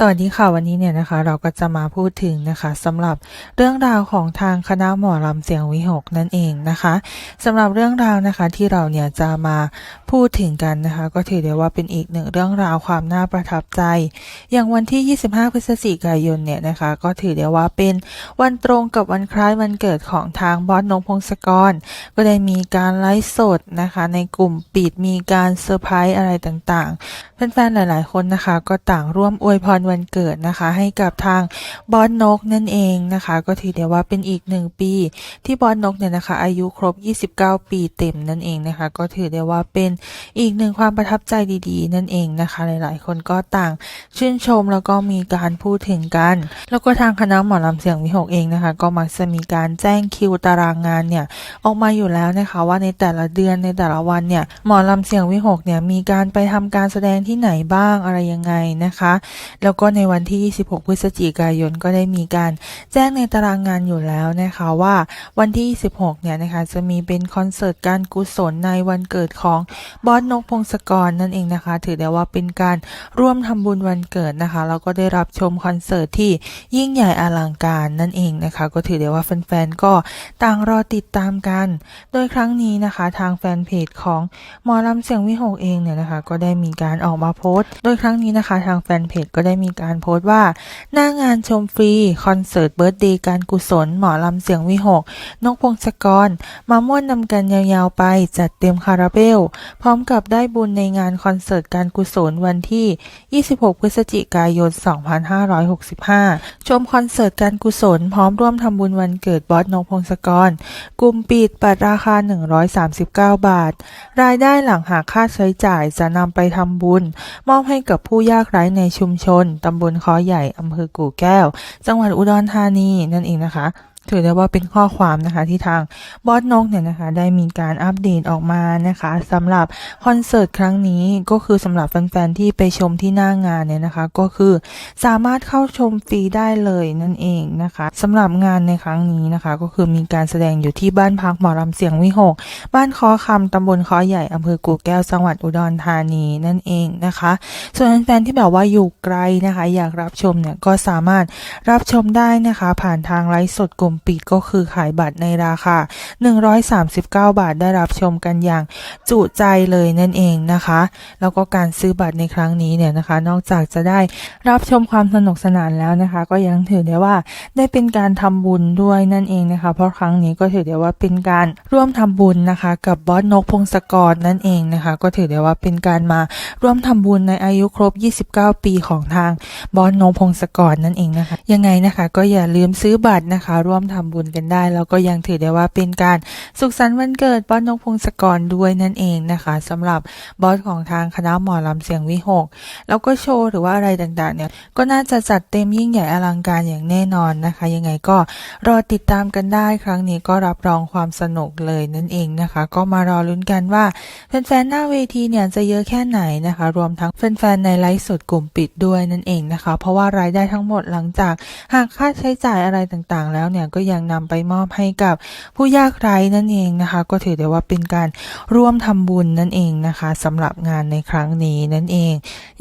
สวัสดีค่ะวันนี้เนี่ยนะคะ เราก็จะมาพูดถึงนะคะสำหรับเรื่องราวของทางคณะหมอลำเสียงวิหกนั่นเองนะคะสำหรับเรื่องราวนะคะที่เราเนี่ยจะมาพูดถึงกันนะคะ ก็ถือได้ว่าเป็นอีกหนึ่งเรื่องราวความน่าประทับใจ อย่างวันที่ 25 พฤศจิกายนเนี่ยนะคะ ก็ถือได้ว่าเป็นวันตรงกับวันคล้ายวันเกิดของทางบอสนงพงศกร ก็ได้มีการไลฟ์สดนะคะ ในกลุ่มปิดมีการเซอร์ไพรส์อะไรต่างๆแฟนๆหลาย ๆ คนนะคะ ก็ต่างร่วมอวยพรวันเกิดนะคะ ให้กับทางบอสนกนั่นเองนะคะ ก็ถือได้ว่าเป็นอีกหนึ่งปี ที่บอสนกเนี่ยนะคะ อายุครบ 29 ปีเต็มนั่นเองนะคะ ก็ถือได้ว่าเป็นอีกหนึ่งความประทับใจดีๆ นั่นเองนะคะ หลายๆ คนก็ต่างชื่นชมแล้วก็มีการพูดถึงกัน แล้วก็ทางคณะหมอลำเสียงวิหกเองนะคะ ก็มักจะมีการแจ้งคิวตารางงานเนี่ยออกมาอยู่แล้วนะคะว่าในแต่ละเดือนในแต่ละวันเนี่ยหมอลำเสียงวิหกเนี่ยมีการไปทำการแสดงที่ไหนบ้างอะไรยังไงนะคะ แล้วก็ในวันที่ 26 พฤศจิกายนก็ได้มีการแจ้งในตารางงานอยู่แล้วนะคะว่าวันที่ 26 เนี่ยนะคะจะมีเป็นคอนเสิร์ตการกุศลในวันเกิดของบอสนกพงศกรนั่นเองนะคะ ถือได้ว่าเป็นการร่วมทำบุญวันเกิดนะคะแล้วก็ได้รับชมคอนเสิร์ตที่ยิ่งใหญ่อลังการนั่นเองนะคะ ก็ถือได้ว่าแฟนๆก็ต่างรอติดตามกัน โดยครั้งนี้นะคะทางแฟนเพจของหมอลำเสียงวิหกเองเนี่ยนะคะ ก็ได้มีการออกมาโพสต์ โดยครั้งนี้นะคะทางแฟนเพจก็ได้มีีการโพสต์ว่า หน้างานชมฟรี คอนเสิร์ตเบิร์ดเดย์การกุศล หมอลำเสียงวิหก นกพงศกร มาม่วนนำกันยาวๆไป จัดเต็มคาราเบล พร้อมกับได้บุญในงานคอนเสิร์ตการกุศลวันที่ 26 พฤศจิกายน 2565 ชมคอนเสิร์ตการกุศล พร้อมร่วมทำบุญวันเกิดบอสนกพงศกร กลุ่มปิดบัตรราคา 139 บาท รายได้หลังหากค่าใช้จ่ายจะนำไปทำบุญ มอบให้กับผู้ยากไร้ในชุมชนตำบลคอใหญ่อำเภอกู่แก้ว จังหวัดอุดรธานีนั่นเองนะคะ ถือได้ว่าเป็นข้อความนะคะที่ทางบอสนกเนี่ยนะคะได้มีการอัปเดตออกมานะคะสำหรับคอนเสิร์ตครั้งนี้ก็คือสำหรับแฟนๆที่ไปชมที่หน้างานเนี่ยนะคะ ก็คือสามารถเข้าชมฟรีได้เลยนั่นเองนะคะสำหรับงานในครั้งนี้นะคะ ก็คือมีการแสดงอยู่ที่บ้านพักหมอลำเสียงวิหก บ้านคอคำตำบลคอใหญ่อำเภอกู่แก้วจังหวัดอุดรธานีนั่นเองนะคะ ส่วนแฟนๆที่แบบว่าอยู่ไกลนะคะ อยากรับชมเนี่ยก็สามารถรับชมได้นะคะ ผ่านทางไลฟ์สดกลุ่มปิดก็คือขายบัตรในราคา 139 บาทได้รับชมกันอย่างจุใจเลยนั่นเองนะคะ แล้วก็การซื้อบัตรในครั้งนี้เนี่ยนะคะ นอกจากจะได้รับชมความสนุกสนานแล้วนะคะ ก็ยังถือได้ว่าได้เป็นการทำบุญด้วยนั่นเองนะคะ เพราะครั้งนี้ก็ถือได้ว่าเป็นการร่วมทำบุญนะคะ กับบอสนกพงศกรนั่นเองนะคะ ก็ถือได้ว่าเป็นการมาร่วมทำบุญในอายุครบ 29 ปีของทางบอสนกพงศกรนั่นเองนะคะ ยังไงนะคะ ก็อย่าลืมซื้อบัตรนะคะ ร่วมทำบุญกันได้ แล้วก็ยังถือได้ว่าเป็นการสุขสันต์วันเกิดบอสนกพงศกรด้วยนั่นเองนะคะสำหรับบอสของทางคณะหมอลำเสียงวิหก แล้วก็โชว์หรือว่าอะไรต่างๆเนี่ยก็น่าจะจัดเต็มยิ่งใหญ่อลังการอย่างแน่นอนนะคะ ยังไงก็รอติดตามกันได้ครั้งนี้ก็รับรองความสนุกเลยนั่นเองนะคะ ก็มารอลุ้นกันว่าแฟนๆหน้าเวทีเนี่ยจะเยอะแค่ไหนนะคะ รวมทั้งแฟนๆในไลฟ์สดกลุ่มปิดด้วยนั่นเองนะคะ เพราะว่ารายได้ทั้งหมดหลังจากหากค่าใช้จ่ายอะไรต่างๆ แล้วเนี่ยก็ยังนำไปมอบให้กับผู้ยากไร้นั่นเองนะคะ ก็ถือได้ว่าเป็นการร่วมทำบุญนั่นเองนะคะสำหรับงานในครั้งนี้นั่นเอง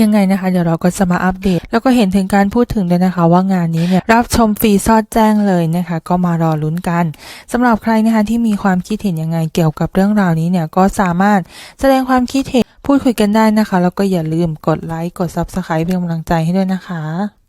ยังไงนะคะ เดี๋ยวเราก็จะมาอัปเดต แล้วก็เห็นถึงการพูดถึงด้วยนะคะ ว่างานนี้เนี่ยรับชมฟรีซอดแจ้งเลยนะคะ ก็มารอลุ้นกันสำหรับใครนะคะที่มีความคิดเห็นยังไงเกี่ยวกับเรื่องราวนี้เนี่ยก็สามารถแสดงความคิดเห็นพูดคุยกันได้นะคะ แล้วก็อย่าลืมกดไลค์ กด Subscribe เป็นกำลังใจให้ด้วยนะคะ